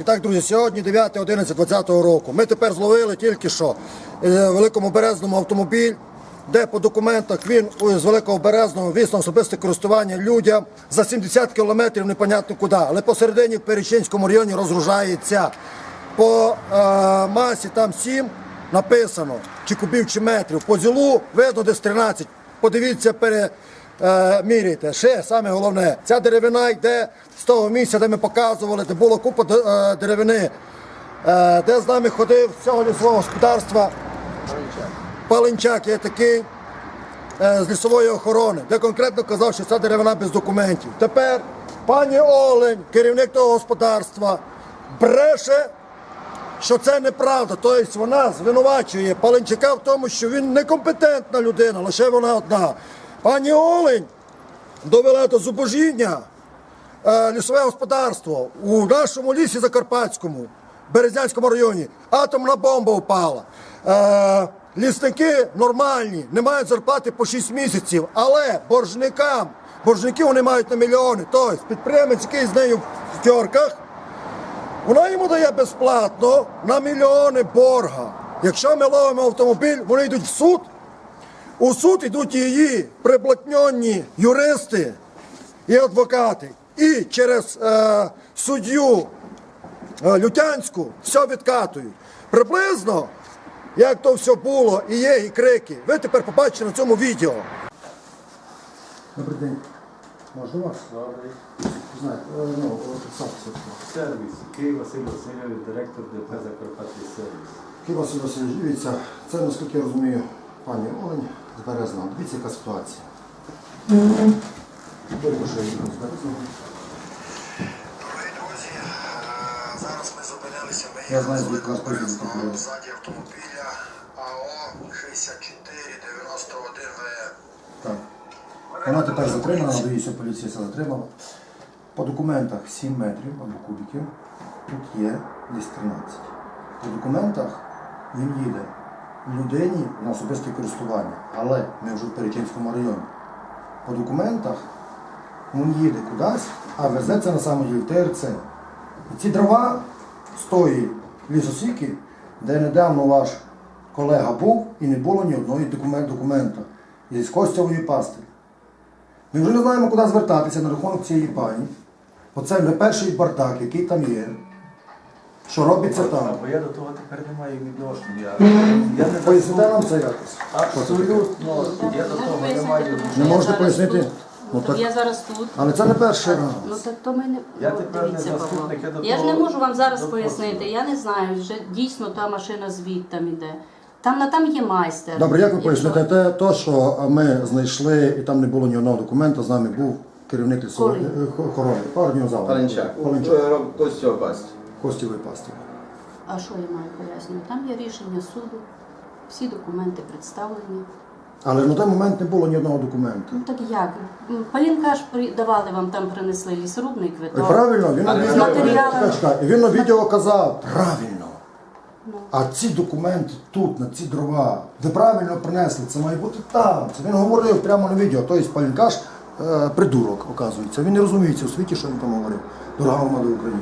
І так, друзі, сьогодні 9, 11, 20 року. Ми тепер зловили тільки що е, Великому Березному автомобіль, де по документах він з Великого Березного віз на особисте користування людям за 70 кілометрів непонятно куди. Але посередині в Перечинському районі розгружається. По е, масі там 7 написано, чи кубів, чи метрів. По ділу видно десь 13. Подивіться, пере, е, міряйте. Ще саме головне, ця деревина йде з того місця, де ми показували, де було купа е, деревини, е, де з нами ходив з цього лісового господарства. Паленчак є такий е, з лісової охорони, де конкретно казав, що ця деревина без документів. Тепер пані Олень, керівник того господарства, бреше, що це неправда. Тобто вона звинувачує Паленчака в тому, що він некомпетентна людина, лише вона одна. Пані Олень довела до зубожіння е, лісове господарство у нашому лісі Закарпатському, Березнянському районі. Атомна бомба впала. Е, лісники нормальні, не мають зарплати по 6 місяців, але боржникам, боржників вони мають на мільйони. Тобто підприємець, який з нею в тьорках, вона йому дає безплатно на мільйони борга. Якщо ми ловимо автомобіль, вони йдуть в суд. У суд йдуть її приблотньонні юристи і адвокати. І через е, суддю е, Лютянську все відкатують. Приблизно, як то все було, і є, і крики. Ви тепер побачите на цьому відео. Добрий день. Можна вас? Знаєте, ну, Сервіс. Київ Василь Васильович, директор ДП Закарпатський сервіс. Київ Василь Васильович, дивіться, це, наскільки я розумію, пані Олень з Березного. Дивіться, яка ситуація. Тільки що я їхав з Березного. Друзі, е, зараз ми зупинилися. Ми Я знаю, з звідки вас було. ззаді автомобіля АО 6491 ВР. Так. Вона тепер затримана, надіюся, поліція це затримала. По документах 7 метрів або кубиків. Тут є десь 13. По документах він їде людині на особисте користування, але ми вже в Перечинському районі. По документах він їде кудись, а везе це на ділі в ТРЦ. І ці дрова з тої лісосіки, де недавно ваш колега був і не було ні документ, документа із костявої пастки. Ми вже не знаємо, куди звертатися на рахунок цієї пані. Оце вже перший бардак, який там є. Що робиться там? Бо я до того тепер не маю відношення. Я, я не Поясните нам це якось. Абсолютно. Я до того не маю. Не можете пояснити? Ну, так. Я зараз тут. Але це не перший раз. Ну так то ми не Я тепер не дивіться, Павло. заступник, я до Я ж того- не можу вам зараз до пояснити. Я не знаю, вже дійсно та машина звідти іде. Там на там є майстер. Добре, як ви поясните те, то, що ми знайшли і там не було ні одного документа, з нами був керівник лісової Коли? е, охорони. Пару днів залу. Паленчак. Паленчак. Ось цього пасть. Костєвої пасти. А що я маю пояснювати? Там є рішення суду, всі документи представлені. Але на той момент не було ні одного документа. Ну так як? Палінка ж давали вам там принесли лісорубний квиток. правильно, він на Але відео, з. Чекай, чекай. Він на відео казав, правильно. Ну. А ці документи тут, на ці дрова, ви правильно принесли, це має бути там. Це він говорив прямо на відео. Тобто Палінкаш е, придурок, оказується. Він не розуміється у світі, що він там говорив. Дорога громада України.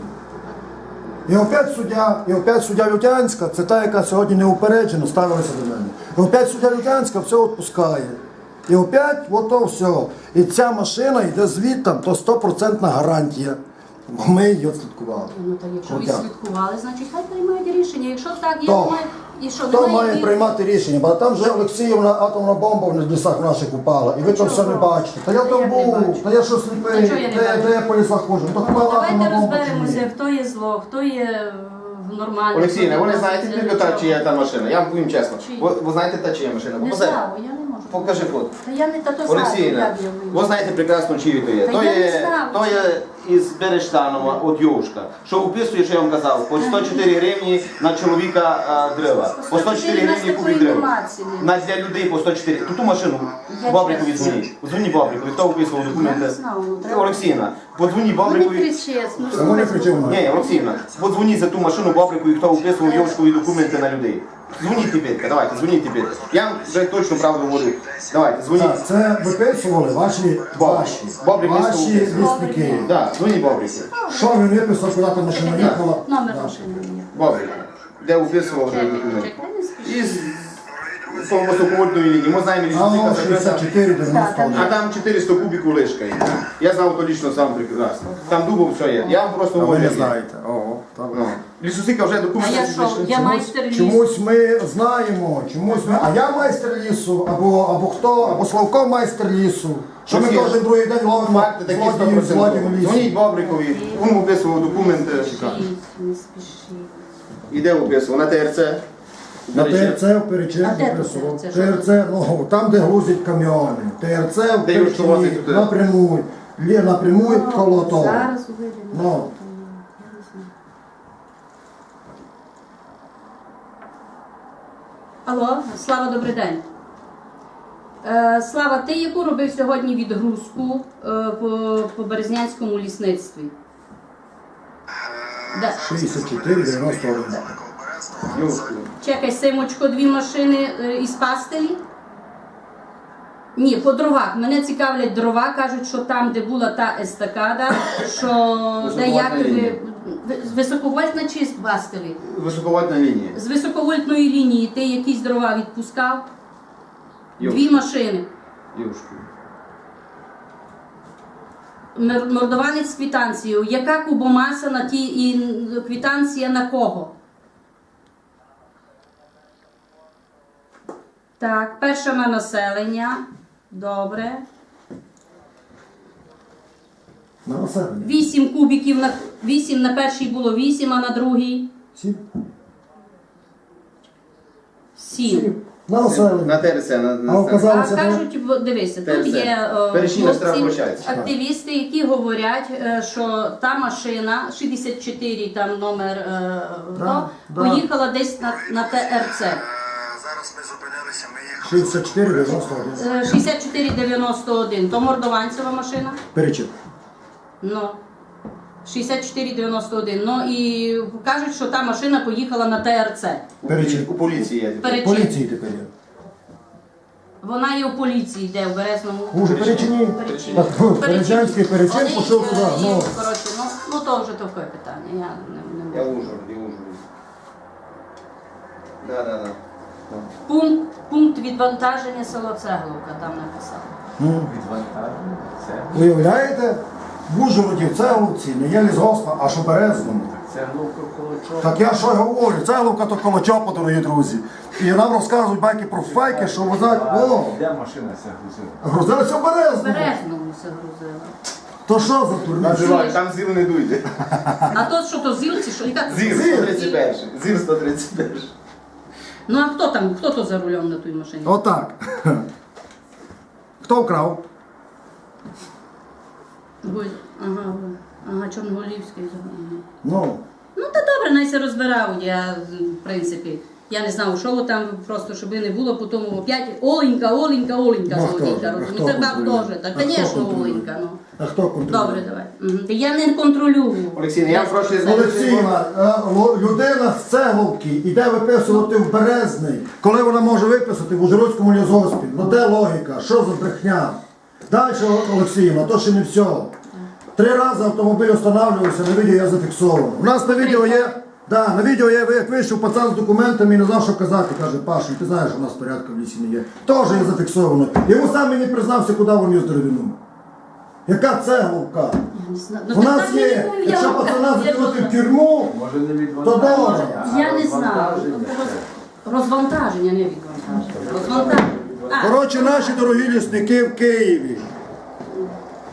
І опять суддя, і опять суддя Лютянська, це та, яка сьогодні неупереджено ставилася до мене. І опять суддя Лютянська все відпускає. І опять ото все. І ця машина йде звідтам, то 100% гарантія. Бо ми її слідкували. Ну та якщо ви От як? слідкували, значить хай приймають рішення. Якщо так, я То- думаю, і що Хто немає має і- приймати рішення? Бо там вже Олексіївна атомна бомба в лісах наших упала, і ви там все не бачите. Та я Та там я не був, бачу? та я що сліпий, Та чого я не де, бачу? де я по лісах ходжу. Ну, то атомна Давайте бомба чи розберемося, хто є зло, хто є нормальний. Олексій, ви не знаєте тільки та, чия та машина. Я вам повім чесно. Чия? Ви, ви знаєте та чия машина? Не знаю, я не можу. Покажи фото. Та я не та то знаю, Олексійне, як я вийду. ви знаєте прекрасно, чиї то є. Та То я не є, знаю. то є із Берештанова, от Йовушка. Що описує, що я вам казав, по 104 гривні на чоловіка а, дерева. По 104 гривні кубик дерева. На для людей по 104. Ту ту машину Я Бабрикові чесно. дзвоніть. Дзвоніть Бабрикові, хто описував документи? Я не знала, ну, треба- Олексійна, подзвоніть Ну не Бабрикові. ну Та вони слухай. кричали. Ні, Олексійна, подзвоніть за ту машину Бабрику, і хто вписував Йовшкові документи на людей. Дзвоніть тепер, давайте, дзвоніть тепер. Я вам вже точно правду говорю. Давайте, дзвоніть. Так, це виписували ваші, ваші, Бабри ваші виписували. лісники. Да. Дзвоніть Бобрику. Що він виписав, куди та машина їхала? Номер Да. машини мені. Де виписував вже документ. Із повносоковольтної лінії. Ми знаємо, А лісосіка о, закрита. 64, 91. А там 400 кубиків лишка є. Я знав то лічно сам прекрасно. Там дубов все є. Я вам просто А ви говорю. не знаєте. Ого, так. Ну. Лісосіка вже А документи я що? знайшли. Я майстер лісу. Чомусь ми знаємо, чомусь ми. А я майстер лісу, або, або хто, або Славко майстер лісу. Що ми кожен другий день ловимо Факти такі злодіїв, злодіїв 100%. лісу. Дзвоніть Бобрикові, він виписував документи. Спішіть, не спішіть. І де? На ТРЦ? На ТРЦ в Перечині А де тут виписував. ТРЦ? ТРЦ, ну там, де грузять кам'йони. ТРЦ в Де туди? Лі- Напряму коло того. Зараз увидимо. Ну. Алло, Слава, добрий день. Е, Слава, ти яку робив сьогодні відгрузку е, по, по Березнянському лісництві? Да. 64, 91. Чекай, Симочко, дві машини е, із пастелі? Ні, по дровах. Мене цікавлять дрова, кажуть, що там, де була та естакада, що де як ви- високовольтна чи з пастелі? Високовольтна лінія. З високовольтної лінії ти якісь дрова відпускав? Юшку. Дві машини. Мер- Мордованець з квитанцією. Яка кубомаса на ті і квитанція на кого? Так, перша на населення. Добре. На населення. Вісім кубиків на вісім на першій було вісім, а на другій Сім. сім. На населення. На ТРЦ. На, на А ТРЦ. оказалось- А кажуть, бо дивися, тут є е, штраф хлопці, прощається. активісти, які говорять, е, що та машина 64, там номер е, Да, то, да. поїхала десь на, на ТРЦ. Е, Зараз ми зупинилися, ми їхали. 64, 91. Е, 6491, то Мордованцева машина. Перечин. Ну. 6491. Ну і кажуть, що та машина поїхала на ТРЦ. Перечин. У поліції є. Перед- Поліції тепер є. Вона є у поліції, йде в Березному. Хуже перечині. Перечин. Так, ну, перечин Вони, пішов е, туди. і, Ну, коротше, ну, ну то вже таке питання. Я не, не Я можу. Ужгород, я Ужгород. Да, да, да. Пункт, пункт відвантаження село Цегловка там написав. ну, Відвантаження. Це, уявляєте? В Ужгороді, в Цегловці, не є лісгоспа, аж у Березному. це глубоко коло. Так я що й говорю, Цегловка то коло чопа, дорогі друзі. І нам розказують байки про файки, що возять, о, Де машина ця грузила? грузилися в В Березному. Березному все грузила. То що за турнір? Називай, там зіл не дуйте. А то, що то зілці, що яка Зір Зір. 131. Зір 131. Ну а хто там, хто то за рулем на тій машині? Отак. Хто вкрав? Ага, ага, Чорноголівський. ага. Ну, Ну та добре, найся розбирав. Я, в принципі, я не знав, що там, просто щоб не було, потім опять Оленька, Оленька, Оленька, Ну. А хто Ну тебе контролює? теж, так, А хто звісно, контролює? Оленька. Ну. а хто контролює? Добре, давай. Мгм. Я не контролюю. Олексій, я прошу Це- Олексіївна, е, ло- людина з Цегловки іде виписувати в Березний, коли вона може виписати в Ужгородському лісгоспі. Ну де логіка? Що за брехня? Далі, Олексіївна, то ще не все. Три рази автомобіль встановлювався, на відео я зафіксовано. У нас на відео є. Да, на відео є, як вийшов пацан з документами і не знав, що казати. Каже, Пашу, ти знаєш, у нас порядку в лісі не є. Теж є зафіксовано. І він сам мені признався, куди він віз деревину. Яка? Я не знаю. Ну, У так нас там є, якщо пацана я закинути в тюрму, Може не То добре. відвантаження, а Я не знаю. розвантаження це. Розвантаження, не відвантаження. Розвантаження. А, Коротше, наші дорогі лісники в Києві.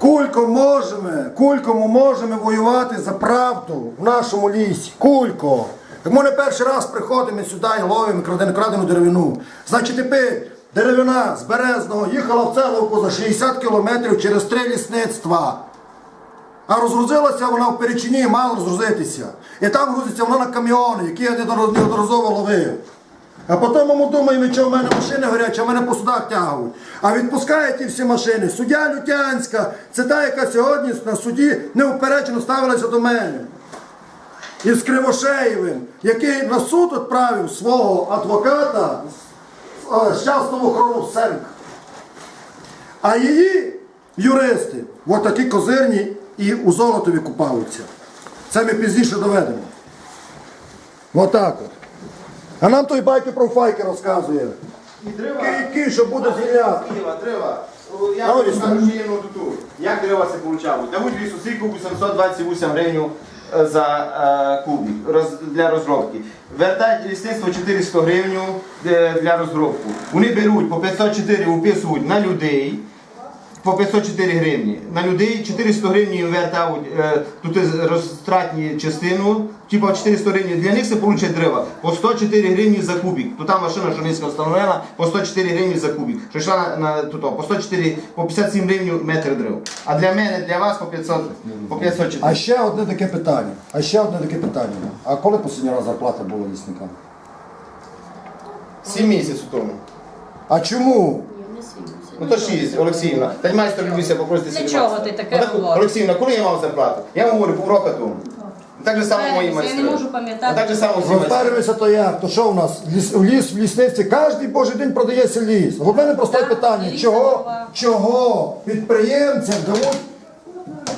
Кулько можемо, кулькому можемо воювати за правду в нашому лісі. Кулько. Так ми не перший раз приходимо сюди і ловимо крадену, деревину. Значить, тепер деревина з Березного їхала в Целовку за 60 кілометрів через три лісництва. А розгрузилася вона в Перечині, мало розгрузитися. І там грузиться вона на каміони, які я неодноразово ловив. А потім ми думаємо, що в мене машини горять, що в мене по судах тягують. А відпускають ті всі машини. Суддя Лютянська, це та, яка сьогодні на суді неупереджено ставилася до мене. Із Кривошеєвим, який на суд відправив свого адвоката щасного охорону Сенк. А її юристи, от такі козирні і у золотові купаються. Це ми пізніше доведемо. Отак от. А нам той байки про файки розказує. І дерева. Який, що буде звільняти. Дерева, дерева. Я ось скажу ще одну тут. Як дерева це получають? Дають лісу сіку 828 гривень е, за е, кубик роз, для розробки. Вертають лісництво 400 гривень е, для розробку. Вони беруть по 504 виписують на людей. По 504 гривні. На людей 400 гривень вертають е, тут розтратні частину, типу 400 гривень. Для них це получать дерева. По 104 гривні за кубик. Тут та машина, що низько встановлена, по 104 гривні за кубик. Що йшла на, на тут, по 104, по 57 гривень метр дров. А для мене, для вас по 500, по 504. А ще одне таке питання. А ще одне таке питання. А коли останній раз зарплата була лісникам? 7 місяців тому. А чому? Ну то 6, Олексіївна. Та й майстер любися попросити Для собі чого ти таке говориш? Олексіївна, коли я мав зарплату? Я вам говорю, півроку тому. Так же само мої Я не можу пам'ятати. А так же само всі майстри. То як, то що у нас? Ліс, в ліс в лісництві кожен божий день продається ліс. В мене просте Так, питання, ліс чого, дорога. чого підприємцям дають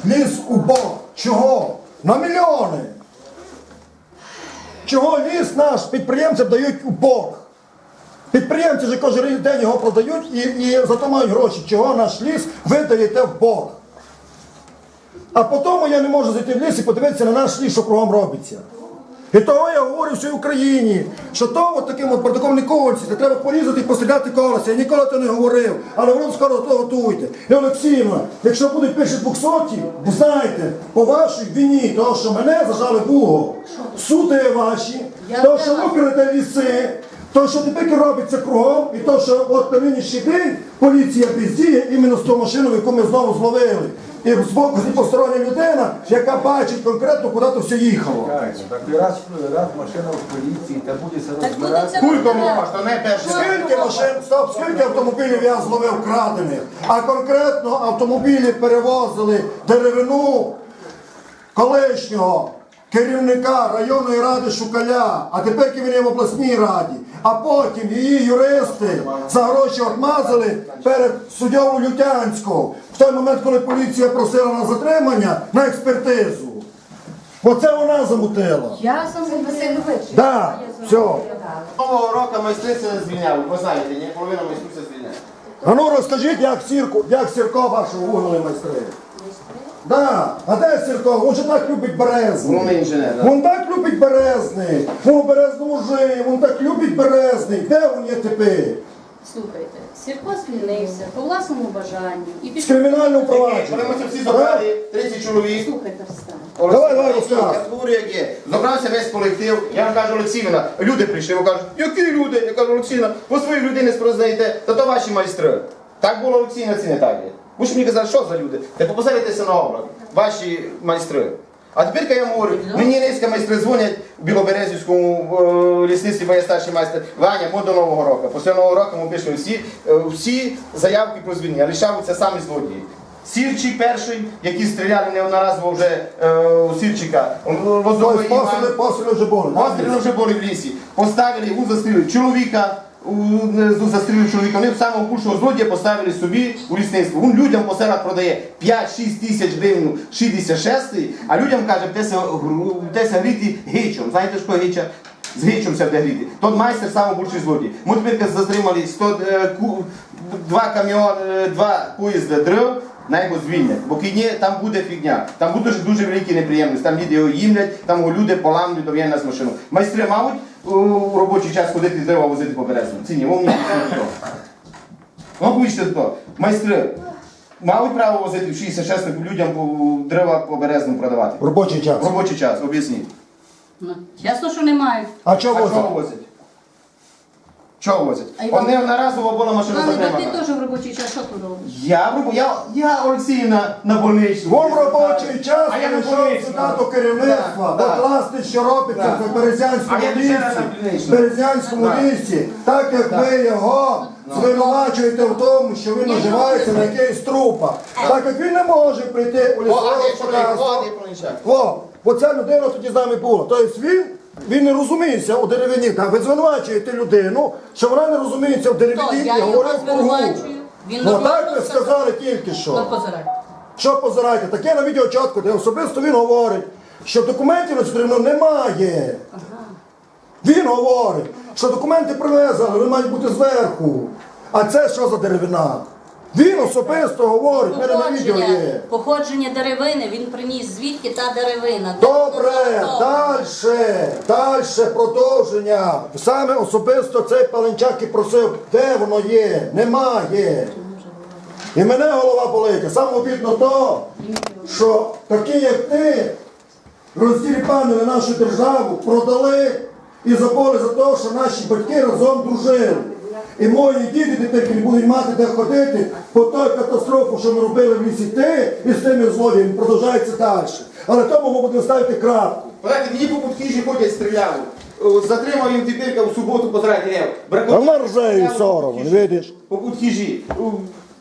ліс у борг? Чого? На мільйони. Чого ліс наш підприємцям дають у борг? Підприємці ж кожен день його продають і, і за то мають гроші. Чого наш ліс ви даєте в борг? А потім я не можу зайти в ліс і подивитися на наш ліс, що кругом робиться. І того я говорю всій Україні, що то от таким от протокольним колесі, де треба порізати і постріляти колеса. Я ніколи це не говорив, але ви скоро до того готуйте. І Олексіївна, якщо будуть двохсоті, ви знаєте, по вашій вині, того, що мене зажали буго, суди ваші, того, що не ви ліси, то, що тепер робиться кругом, і то, що от на нинішній день поліція бездіє іменно з тою машиною, яку ми знову зловили. І з боку постороння людина, яка бачить конкретно, куди то все їхало. Так і раз, раз машина в поліції, та буде все розбирати. Кулько добре. то не перший. Скільки машин, стоп, скільки автомобілів я зловив крадених, а конкретно автомобілі перевозили деревину колишнього керівника районної ради Шукаля, а тепер він є в обласній раді. А потім її юристи за гроші отмазали перед суддєю Лютянського в той момент, коли поліція просила на затримання на експертизу. Оце вона замутила. Я сам Васильович. Да, все. Нового року майстриця не звільняли, ви знаєте, ні? Половина майстриця звільняє. А ну розкажіть, як сірку, як сірко вашого вугли майстри. Да, а де сірко? Він же так любить березний. Головний інженер, да. Він так любить березний. Він у березному жив, він так любить березний. Де він є тепер? Слухайте, Сірко звільнився по власному бажанню і З пішов. кримінального провадження. ми це всі забрали, 30 чоловік. Слухайте, Арстан. Давай, давай, розказуй. Я говорю, як є. Забрався весь колектив. Я кажу, Олексіївна, люди прийшли, ви кажуть, які люди? Я кажу, Олексіївна, ви свої людей не та то ваші майстри. Так було Олексіївна, це не так є. Ви ж мені казали, що за люди? Та попозаритеся на облак, ваші майстри. А тепер я говорю, мені низька майстри дзвонять в Білоберезівському е, лісництві, бо я старший майстер. Ваня, ми до Нового року. Після Нового року ми пишемо всі, е, всі заявки про звільнення, лишаються самі злодії. Сірчий перший, які стріляли неодноразово вже е, у Сірчика. Іван. постріли, вже були. Постріли вже були в лісі. Поставили, він застрілив чоловіка, ну, застрілив чоловіка. Вони самого худшого злодія поставили собі у лісництво. Він людям по селах продає 5-6 тисяч гривень 66, а людям каже, птеся, гріти гичом. Знаєте, що гича? З гичом ся буде гріти. Тот майстер самий більший злодій. Ми тепер затримали 100, е, ку- два каміон, е, два поїзди дров, на його звільнять. Бо кидні там буде фігня. Там будуть дуже, великі неприємності. Там люди його їмлять, там його люди поламлють, то він нас машину. Майстри мають у робочий час ходити дерева возити по березу. Ці ні, вони не хто. Ну, помічте хто. Майстри мали право возити в 66 людям по- дерева по березному продавати. Робочий час. Робочий час, об'ясніть. Ну, ясно, що не мають. А А чого чого возять? Чого возять? А Іван- Одне одноразово була машина Мами, та ти теж в робочий час що тут робиш? Я, в роб- я, я Олексіївна на больничному. Вон робочий час А я на прийшов сюди до керівництва, Да, да. докласти, що робиться Да. в Березянському А я лісі, ще раз на в. Березянському Да. лісі, так як Да. ви його звинувачуєте в тому, що він наживається ну, на якийсь трупа, так як він не може прийти у О, лісове а де чоловік, господарство. о, проничак. Оця людина тоді з нами була. Тобто він, він не розуміється у деревині. Так ви звинувачуєте людину, що вона не розуміється в я і в кругу. звинувачую. Він Ну нормально так ви сказали тільки що. Що позираєте? Таке на відео чітко, де особисто він говорить, що документів на цю деревину немає. Він говорить, що документи привезли, але вони мають бути зверху. А це що за деревина? Він особисто говорить, в мене на відео є. походження деревини, він приніс звідки та деревина. Добре, Тобто, далі, далі продовження. Саме особисто цей паленчак і просив, де воно є, немає. І мене голова болить. Саме обідно то, що такі, як ти, роздіріпанили нашу державу, продали і забули за те, що наші батьки разом дружили. І мої діти тепер будуть мати де ходити, по той катастрофу, що ми робили в лісі ти і з тими злодіями, продовжається далі. Але тому ми будемо ставити крапку. Знаєте, мені по Путкіжі ходять стріляли. Затримав їм тепер в суботу позирати лев. А і соромно, видиш? По Путкіжі.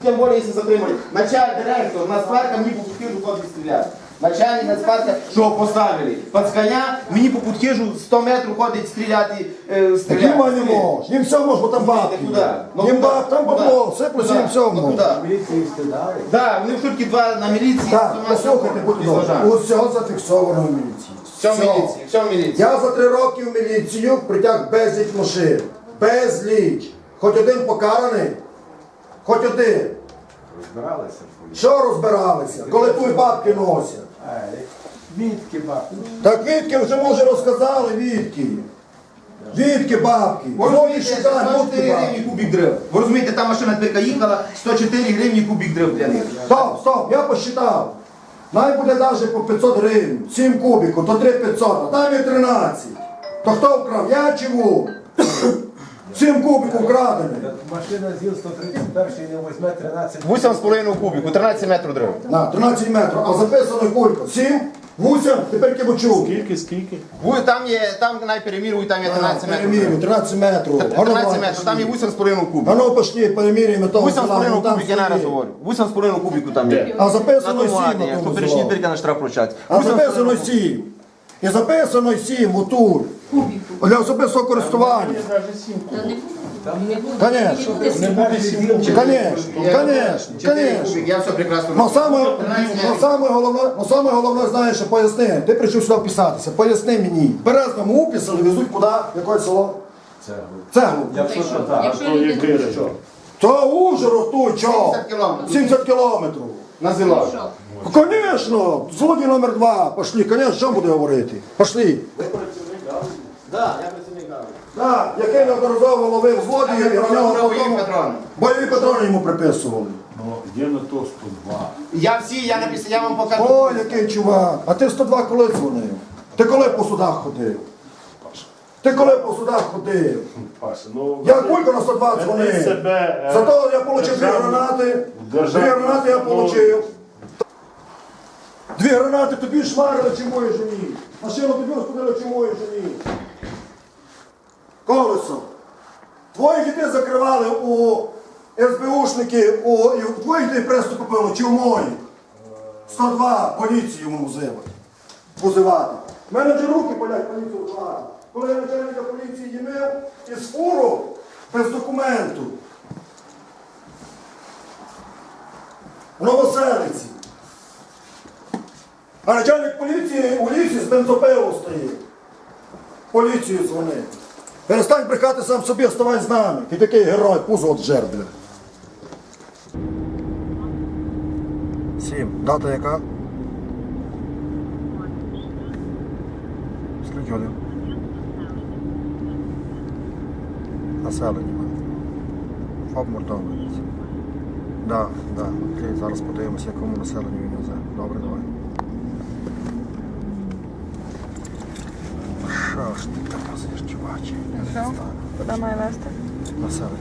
Тим більше, якщо затримали. Начальник директор нацпарка мені по Путкіжу ходить стріляти. Начальник нацпарка, що поставили? Пацканя мені по Путкіжу 100 метрів ходить стріляти. е, стріляти. Їм не може, їм все може, бо там бабки. Куди? Ну, Їм куди? баб, там бабло, все плюс їм все Ну, може. куди? Міліції стидали. Так, вони в шутки два на міліції. Так, з усіма послухайте, будь ласка, усе зафіксовано в міліції. Все в Все. міліції, все в міліції. Я за три роки в міліцію притяг безліч машин. Безліч. Хоч один покараний. Хоч один. Розбиралися в. Що розбиралися, коли твої бабки носять? Відки бабки. Так відки вже може розказали, відки. Відки бабки. Ви розумієте, шукають, 104 гривні кубик дров. Ви розумієте, та машина тільки їхала, 104 гривні кубик дров для них. Стоп, стоп, я посчитав. Най буде навіть по 500 гривень, 7 кубиків, то 3 500, а там є 13. То хто вкрав? Я чи вовк? 7 кубиків вкрадені. Машина ЗІЛ 131 не возьме 13. 8,5 кубику, 13 метрів дров. На, 13 метрів, а записано кулька. 7, 8, тепер кибучук. Скільки, скільки? Ви там є, там на перемірюю, там є 13 метрів. Перемірюємо, 13 метрів. 13 метрів, там є 8,5 А кубик. ну пошли, перемірюємо того. 8,5 там кубик, я не раз стоїть. говорю. 8,5 кубику там є. А На записано 7 тому на тому що перечні злому. на штраф. А записано 7. І записано 7 отут. Для особистого користування. Та не буде. Конечно. Не. Конечно, конечно, конечно. Я все прекрасно Ну саме, 13 ну, саме головне, саме головне, знаєш, що поясни. Ти прийшов сюди вписатися. Поясни мені. Березному уписали, везуть куди? Яке село? Цеглу. Якщо що так. То люди який? То Ужгород той, чо? 70 кілометрів. 70 кілометрів. На зело. що? Конечно, злодій номер два. Пошли, конечно, що буде говорити? Пошли. Так, я працівник ГАВ. Так, який неодноразово ловив злодіїв і на нього Бойові патрони. бойові патрони йому приписували. Ну, є на то 102. Я всі, я написав, я вам покажу. О, який чувак. А ти 102 коли дзвонив? Ти коли по судах ходив? Ти коли по судах ходив? Паша, ну... Я кулько на 102 Веди дзвонив. себе, е, Зато я отримав дві державну- гранати. Дві державну гранати я установу. отримав. Дві гранати тобі шмарили чи моїй жені. Машину тобі розходили чи моїй жені. Колесо. Твої дітей закривали у СБУшники, у, і у твоїх дітей пресу купили, чи у моїх? 102 поліцію йому визивати. Визивати. Менеджер руки полять поліцію визивати. Коли начальника поліції їмив із фуру без документу. В Новоселиці. А начальник поліції у лісі з бензопилом стоїть. Поліцію дзвонив. Перестань брехати сам собі, вставай з нами. Ти такий герой, пузо от жербля. Сім. Дата яка? Скільки годин? Населення. ФОП Мордовець. Да, да. Окей, зараз подивимося, якому населенню він везе. Добре, давай. Що ж ти там просиш, чувачі? Що? Куди має вести? Населення.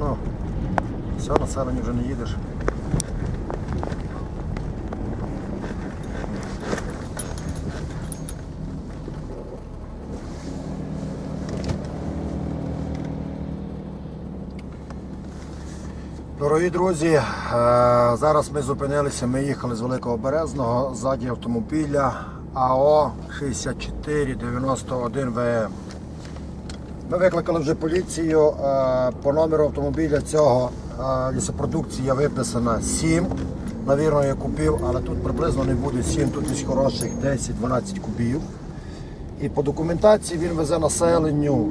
Ну, все, населення вже не їдеш. Дорогі друзі, е, зараз ми зупинилися, ми їхали з Великого Березного, ззаді автомобіля АО 6491 ВМ. Ми викликали вже поліцію. е, По номеру автомобіля цього е, лісопродукція виписана 7. Навірно, я купив, але тут приблизно не буде 7, тут десь хороших 10-12 кубів. І по документації він везе населенню.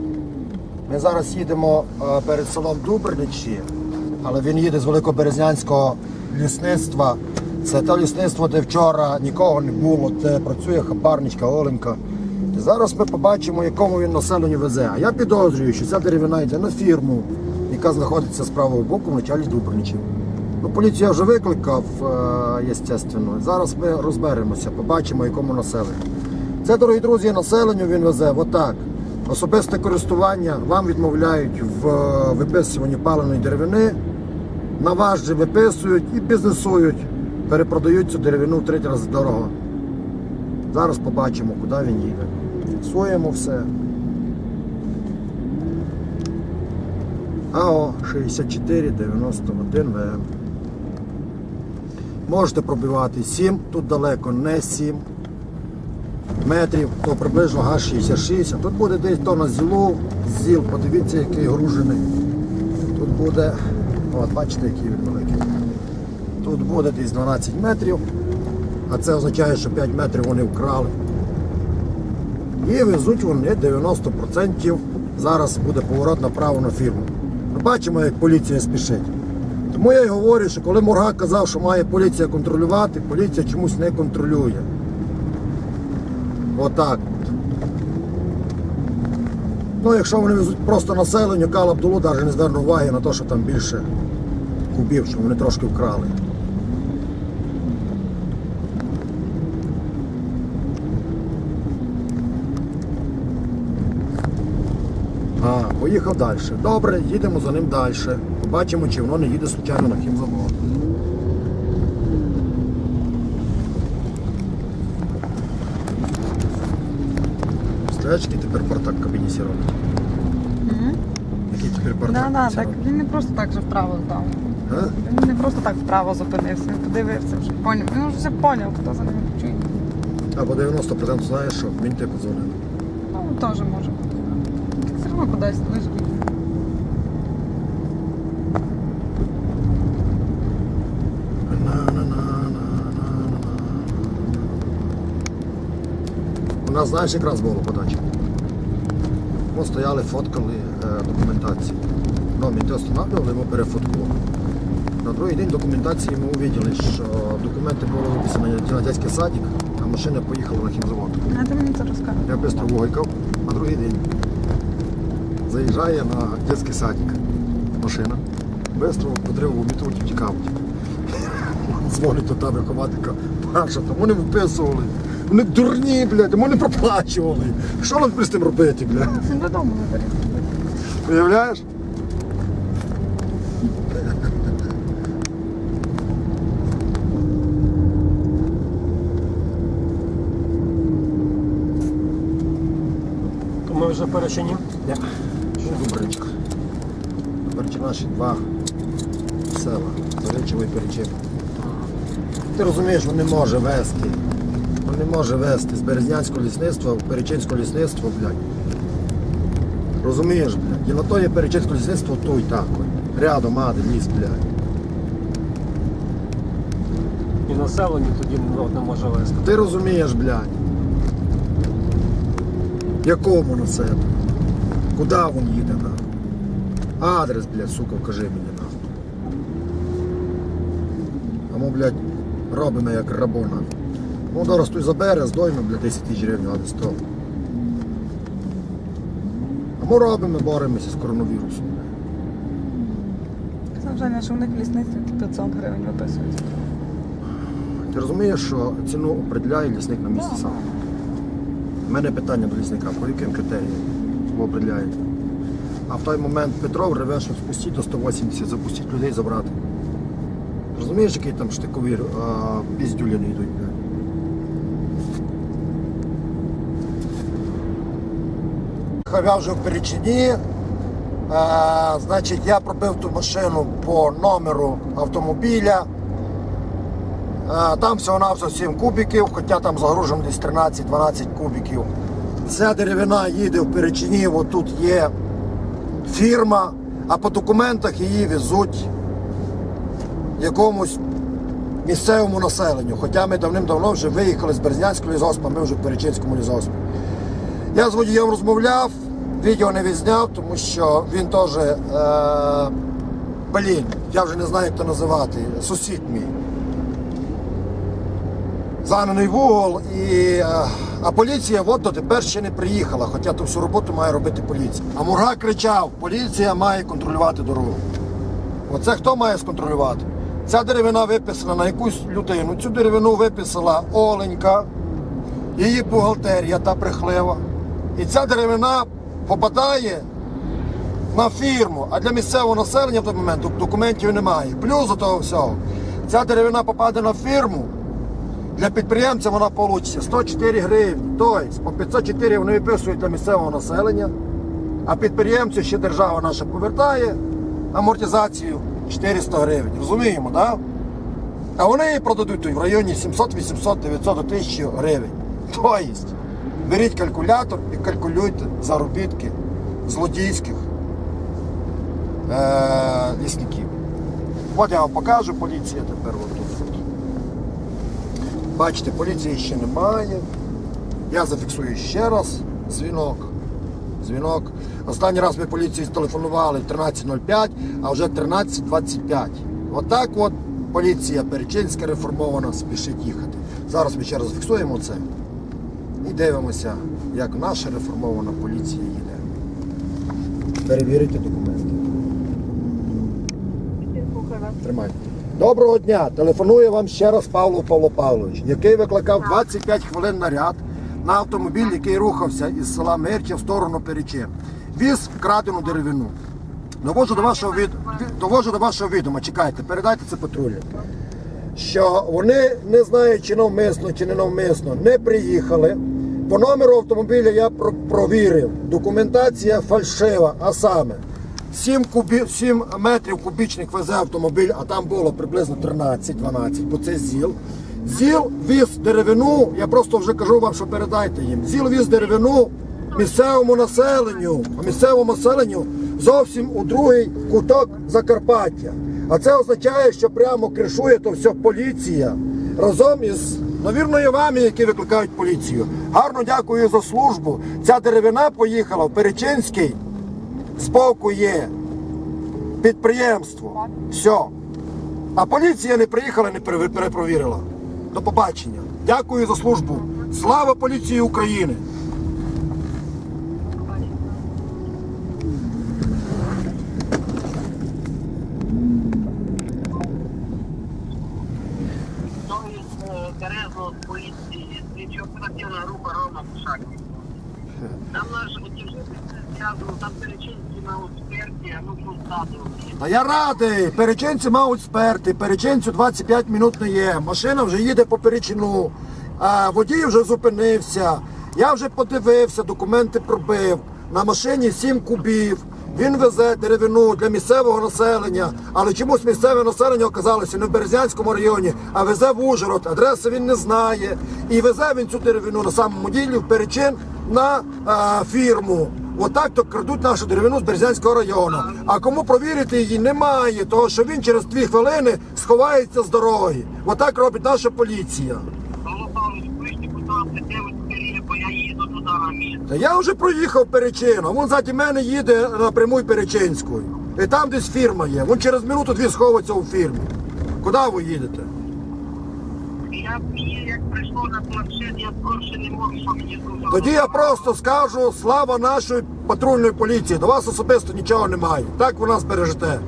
Ми зараз їдемо е, перед селом Дубрничі, але він їде з Великоберезнянського лісництва. Це те лісництво, де вчора нікого не було, де працює хабарничка Оленька. І зараз ми побачимо, якому він населенню везе. А я підозрюю, що ця деревина йде на фірму, яка знаходиться з правого боку в началі Дубрничів. Ну, поліцію я вже викликав, е, естественно. Зараз ми розберемося, побачимо, якому населенню. Це, дорогі друзі, населенню він везе отак. Особисте користування вам відмовляють в е, виписуванні паленої деревини. На вас виписують і бізнесують, перепродають цю деревину в третій раз дорого. Зараз побачимо, куди він їде. Фіксуємо все. АО 6491 ВМ. Можете пробивати 7, тут далеко не 7 метрів, то приблизно ГАЗ-66. А тут буде десь то на зілу, зіл, подивіться, який гружений. Тут буде, от бачите, який він великий. Тут буде десь 12 метрів, а це означає, що 5 метрів вони вкрали. І везуть вони 90%. Зараз буде поворот направо на фірму. Ми бачимо, як поліція спішить. Тому я й говорю, що коли Моргак казав, що має поліція контролювати, поліція чомусь не контролює. Отак. Ну, якщо вони везуть просто населенню, Кал Абдулу навіть не звернув уваги на те, що там більше кубів, що вони трошки вкрали. А, поїхав далі. Добре, їдемо за ним далі. Побачимо, чи воно не їде случайно на хімзавод. Представляєш, який тепер портак в Угу. Який тепер портак Да, да, так він не просто так же вправо здав. А? Він не просто так вправо зупинився, він подивився вже. Поняв. Він вже все поняв, хто за ним чує. Або 90% знаєш, що він тебе дзвонив. Ну, теж може бути. Все одно кудись лиш нас, знаєш, якраз було подача. Ми стояли, фоткали е, документацію. Ну, ми те встановлювали, ми перефоткували. На другий день документації ми увиділи, що документи були виписані на дитячий садик, а машина поїхала на хімзавод. А ти мені це розкажеш. Я швидко вугайкав, на другий день заїжджає на дитячий садик машина. Бистро потрібно вмітувати втікав. Дзвонить до та вихователька. Паша, там вони виписували. Вони дурні, блядь, тому не проплачували. Що нам з тим робити, блядь? Він додому не бере. Уявляєш? Ми вже перечині. Ні. Ще Дубричка. Тепер наші два села. Заречево і Перечин. Ти розумієш, він не може вести. Він не може вести з Березнянського лісництва в Перечинське лісництво, блядь. Розумієш, блядь. І на то є Перечинське лісництво той так. Рядом ади, ліс, блядь. І населення тоді ну, не може вести. Ти розумієш, блядь. Якому на себе? Куди він їде, нахуй? Адрес, блядь, сука, вкажи мені, нахуй. А ми, блядь, робимо як рабо, нахуй. Ну, зараз той забере, здойме, блядь, 10 тисяч гривень, а не 100. А ми робимо, боремося з коронавірусом. Казав Женя, що в них в лісництві 500 гривень виписують. Ти розумієш, що ціну определяє лісник на місці сам? У мене питання до лісника, по яким критеріям ви определяєте? А в той момент Петров реве, що спустіть до 180, запустіть людей забрати. Розумієш, які там штикові а, піздюліни йдуть, Я вже в Перечині. А, значить, я пробив ту машину по номеру автомобіля. Е, Там всього на все 7 кубиків, хоча там загружено десь 13-12 кубиків. Ця деревина їде в Перечині, отут є фірма, а по документах її везуть якомусь місцевому населенню. Хоча ми давним-давно вже виїхали з Березнянського лісгоспа, ми вже в Перечинському лісгоспі. Я з водієм розмовляв, відео не відзняв, тому що він теж, е, блін, я вже не знаю, як це називати, сусід мій. Занений вугол, і, е, а поліція от дотепер ще не приїхала, хоча ту всю роботу має робити поліція. А Мурга кричав, поліція має контролювати дорогу. Оце хто має сконтролювати? Ця деревина виписана на якусь людину. Цю деревину виписала Оленька, її бухгалтерія та брехлива. І ця деревина попадає на фірму, а для місцевого населення в той момент документів немає. Плюс до того всього, ця деревина попаде на фірму. Для підприємця вона вийде 104 гривні. Тобто по 504 вони виписують для місцевого населення, а підприємцю ще держава наша повертає амортизацію 400 гривень. Розуміємо, так? Да? А вони її продадуть в районі 700, 800, 900 до 1000 гривень. Тобто, беріть калькулятор і калькулюйте заробітки злодійських е- лісників. От я вам покажу, поліція тепер отут. Бачите, поліції ще немає. Я зафіксую ще раз дзвінок. Дзвінок. Останній раз ми поліції телефонували в 13.05, а вже 13.25. Отак от поліція Перечинська реформована спішить їхати. Зараз ми ще раз фіксуємо це дивимося, як наша реформована поліція їде. Перевірити документи. Тримайте. Доброго дня! Телефонує вам ще раз Павло Павло Павлович, який викликав 25 хвилин наряд на автомобіль, який рухався із села Мирча в сторону Перечин. Віз вкрадену деревину. Довожу до вашого від... довожу до вашого відома. Чекайте, передайте це патрулі. Що вони не знають, чи навмисно, чи не навмисно, не приїхали. По номеру автомобіля я про- провірив. Документація фальшива, а саме 7, кубі... 7 метрів кубічних везе автомобіль, а там було приблизно 13-12, бо це ЗІЛ. ЗІЛ віз деревину, я просто вже кажу вам, що передайте їм. ЗІЛ віз деревину місцевому населенню, а місцевому населенню зовсім у другий куток Закарпаття. А це означає, що прямо кришує то все поліція разом із навірною вами, які викликають поліцію. Гарно дякую за службу. Ця деревина поїхала в Перечинський. Збоку є підприємство. Все. А поліція не приїхала, не пере- перепровірила. До побачення. Дякую за службу. Слава поліції України! Березно з поліції, оперативна група Рома Шахті. Там наш зв'язано, там перечинки на експерті, а ну тут. Та я радий. Перечинці мають сперти. Перечинцю 25 минут не є. Машина вже їде по перечину. Водій вже зупинився. Я вже подивився, документи пробив. На машині 7 кубів. Він везе деревину для місцевого населення, але чомусь місцеве населення оказалося не в Березянському районі, а везе в Ужгород. Адреси він не знає. І везе він цю деревину на самому ділі в перечин на а, фірму. Отак то крадуть нашу деревину з Березянського району. А кому провірити її немає, того що він через дві хвилини сховається з дороги. Отак робить наша поліція. Павло Павлович, вийшли, будь ласка, де ви скоріше, бо я їду туди на місце. Та я вже проїхав Перечин, а вон ззаді мене їде напряму Перечинською. І там десь фірма є. Вон через минуту дві сховаться у фірмі. Куди ви їдете? Я мені як прийшло на планшет, я проще не можу, що мені дуже. Тоді я просто скажу слава нашої патрульної поліції. До вас особисто нічого немає. Так ви нас бережете.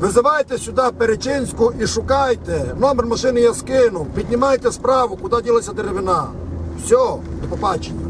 Визивайте сюди Перечинську і шукайте. Номер машини я скинув. Піднімайте справу, куди ділася деревина. Все, до побачення.